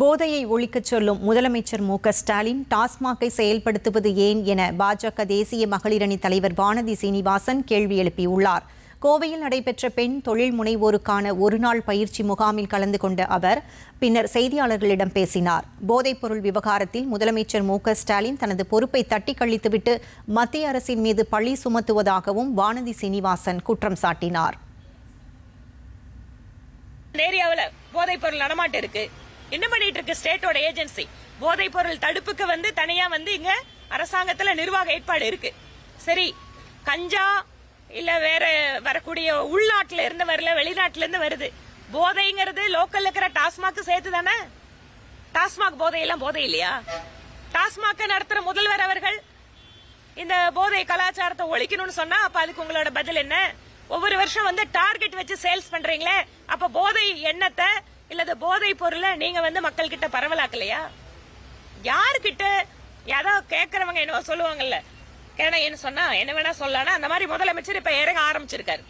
போதையை ஒழிக்கச் சொல்லும் முதலமைச்சர் மு க ஸ்டாலின் டாஸ்மாகை செயல்படுத்துவது ஏன் என பாஜக தேசிய மகளிரணி தலைவர் வானதி சீனிவாசன் கேள்வி எழுப்பியுள்ளார். கோவையில் நடைபெற்ற பெண் தொழில் முனைவோருக்கான ஒருநாள் பயிற்சி முகாமில் கலந்து கொண்ட அவர் பின்னர் செய்தியாளர்களிடம் பேசினார். போதைப்பொருள் விவகாரத்தில் முதலமைச்சர் மு க ஸ்டாலின் தனது பொறுப்பை தட்டி கழித்துவிட்டு மத்திய அரசின் மீது பழி சுமத்துவதாகவும் வானதி சீனிவாசன் குற்றம் சாட்டினார். இந்த ஏரியாவுல நடமாட்டம் இருக்கு. என்ன பண்ணிட்டு இருக்கு? ஸ்டேட்டோட ஏஜென்சி போதைப் பொருள் தடுப்புக்கு வந்து தனியா வந்து இங்க அரசாங்கத்துல நிர்வாக ஏற்பாடு இருக்கு. சரி கஞ்சா இல்ல வேற வரக்கூடிய உள்நாட்டுல இருந்து வரல வெளிநாட்டுல இருந்து வருது. போதைங்கிறது லோக்கல்ல இருக்கிற டாஸ்மாக் சேர்த்து தானே டாஸ்மாக் போதையெல்லாம் போதை இல்லையா? டாஸ்மாக நடத்துற முதல்வர் அவர்கள் இந்த போதை கலாச்சாரத்தை ஒழிக்கணும்னு சொன்னா அப்ப அதுக்கு உங்களோட பதில் என்ன? ஒவ்வொரு வருஷம் வந்து டார்கெட் வச்சு சேல்ஸ் பண்றீங்களே அப்ப போதை எண்ணத்தை இல்லது போதை பொருளை நீங்க வந்து மக்கள் கிட்ட பரவலாக்கலையா? யாருக்கிட்ட ஏதோ கேக்குறவங்க என்ன சொல்லுவாங்கல்ல. கேட என்ன சொன்னா என்ன வேணா சொல்லலாம் அந்த மாதிரி முதலமைச்சர் இப்ப இறங்க ஆரம்பிச்சிருக்காரு.